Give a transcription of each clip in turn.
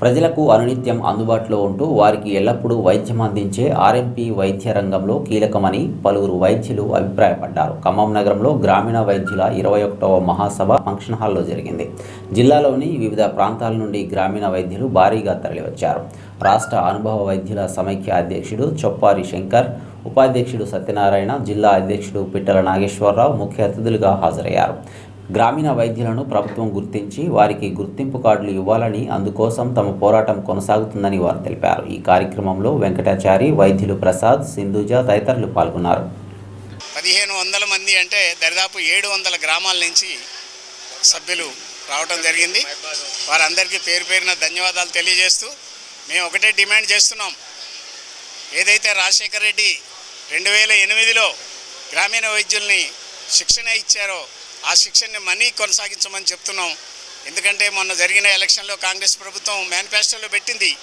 ప్రజలకు అనునిత్యం అందుబాటులో ఉంటూ వారికి ఎల్లప్పుడూ వైద్యం అందించే ఆర్ఎంపీ వైద్య రంగంలో కీలకమని పలువురు వైద్యులు అభిప్రాయపడ్డారు. ఖమ్మం నగరంలో గ్రామీణ వైద్యుల ఇరవై ఒకటవ మహాసభ ఫంక్షన్ హాల్లో జరిగింది. జిల్లాలోని వివిధ ప్రాంతాల నుండి గ్రామీణ వైద్యులు భారీగా తరలివచ్చారు. రాష్ట్ర అనుభవ వైద్యుల సమైక్య అధ్యక్షుడు చొప్పారి శంకర్ ఉపాధ్యక్షుడు సత్యనారాయణ జిల్లా అధ్యక్షుడు పిట్టల నాగేశ్వరరావు ముఖ్య అతిథులుగా హాజరయ్యారు. గ్రామీణ వైద్యులను ప్రభుత్వం గుర్తించి వారికి గుర్తింపు కార్డులు ఇవ్వాలని అందుకోసం తమ పోరాటం కొనసాగుతుందని వారు తెలిపారు. ఈ కార్యక్రమంలో వెంకటాచారి వైద్యులు ప్రసాద్ సింధుజ తదితరులు పాల్గొన్నారు. పదిహేను వందల మంది అంటే దరిదాపు ఏడు వందల గ్రామాల నుంచి సభ్యులు రావడం జరిగింది. వారందరికీ పేరు పేరున ధన్యవాదాలు తెలియజేస్తూ మేము ఒకటే డిమాండ్ చేస్తున్నాం. ఏదైతే రాజశేఖర రెడ్డి రెండు వేల ఎనిమిదిలో గ్రామీణ వైద్యుల్ని శిక్షణ ఇచ్చారో ఆ శిక్షణని మనీ కొనసాగించమని చెప్తున్నాం. ఎందుకంటే మొన్న జరిగిన ఎలక్షన్లో కాంగ్రెస్ ప్రభుత్వం మేనిఫెస్టోలో పెట్టింది.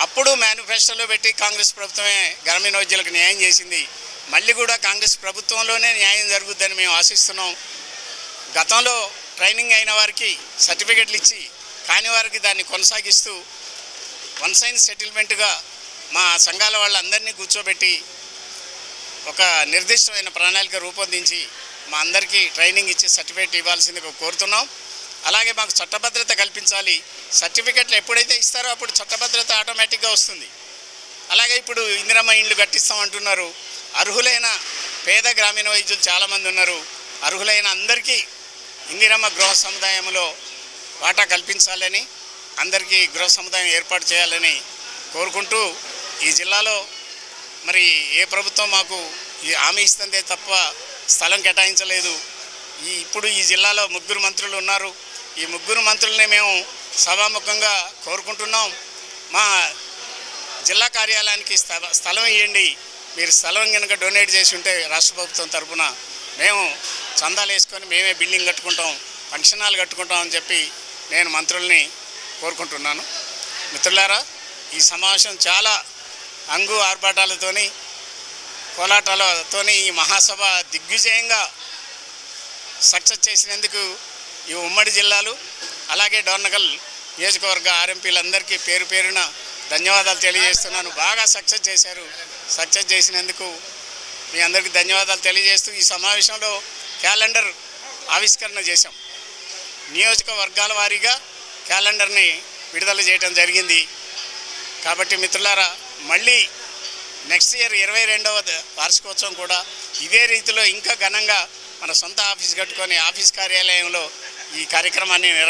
అప్పుడు మేనిఫెస్టోలో పెట్టి కాంగ్రెస్ ప్రభుత్వమే గ్రామీణ వైద్యులకు న్యాయం చేసింది. మళ్ళీ కూడా కాంగ్రెస్ ప్రభుత్వంలోనే న్యాయం జరుగుద్దని మేము ఆశిస్తున్నాం. గతంలో ట్రైనింగ్ అయిన వారికి సర్టిఫికెట్లు ఇచ్చి కాని వారికి దాన్ని కొనసాగిస్తూ వన్ సైన్ సెటిల్మెంట్గా మా సంఘాల వాళ్ళందరినీ కూర్చోబెట్టి ఒక నిర్దిష్టమైన ప్రణాళిక రూపొందించి మా అందరికీ ట్రైనింగ్ ఇచ్చి సర్టిఫికేట్ ఇవ్వాల్సిందిగా కోరుతున్నాం. అలాగే మాకు చట్టభద్రత కల్పించాలి. సర్టిఫికెట్లు ఎప్పుడైతే ఇస్తారో అప్పుడు చట్టభద్రత ఆటోమేటిక్గా వస్తుంది. అలాగే ఇప్పుడు ఇందిరమ్మ ఇండ్లు కట్టిస్తామంటున్నారు అర్హులైన పేద గ్రామీణ వైద్యులు చాలామంది ఉన్నారు. అర్హులైన అందరికీ ఇందిరమ్మ గృహ సముదాయంలో వాటా కల్పించాలని అందరికీ గృహ సముదాయం ఏర్పాటు చేయాలని కోరుకుంటూ ఈ జిల్లాలో మరి ఏ ప్రభుత్వం మాకు ఈ హామీ ఇస్తుందే తప్ప స్థలం కేటాయించలేదు. ఈ ఇప్పుడు ఈ జిల్లాలో ముగ్గురు మంత్రులు ఉన్నారు. ఈ ముగ్గురు మంత్రుల్ని మేము సభాముఖంగా కోరుకుంటున్నాం. మా జిల్లా కార్యాలయానికి స్థలం ఇవ్వండి మీరు స్థలం కనుక డొనేట్ చేసి ఉంటే రాష్ట్ర ప్రభుత్వం తరఫున మేము చందాలు వేసుకొని మేమే బిల్డింగ్ కట్టుకుంటాం ఫంక్షన్ హాల్ కట్టుకుంటాం అని చెప్పి నేను మంత్రుల్ని కోరుకుంటున్నాను. మిత్రులారా ఈ సమావేశం చాలా అంగు ఆర్భాటాలతోని కోలాటాలతోని ఈ మహాసభ దిగ్విజయంగా సక్సెస్ చేసినందుకు ఈ ఉమ్మడి జిల్లాలు అలాగే డోర్నగల్ నియోజకవర్గ ఆర్ఎంపీలందరికీ పేరు పేరున ధన్యవాదాలు తెలియజేస్తున్నాను. బాగా సక్సెస్ చేశారు. సక్సెస్ చేసినందుకు మీ అందరికీ ధన్యవాదాలు తెలియజేస్తూ ఈ సమావేశంలో క్యాలెండర్ ఆవిష్కరణ చేశాం. నియోజకవర్గాల వారీగా క్యాలెండర్ని విడుదల చేయడం జరిగింది. కాబట్టి మిత్రులారా మళ్ళీ నెక్స్ట్ ఇయర్ ఇరవై రెండవ వార్షికోత్సవం కూడా ఇదే రీతిలో ఇంకా ఘనంగా మన సొంత ఆఫీస్ కట్టుకొని ఆఫీస్ కార్యాలయంలో ఈ కార్యక్రమాన్ని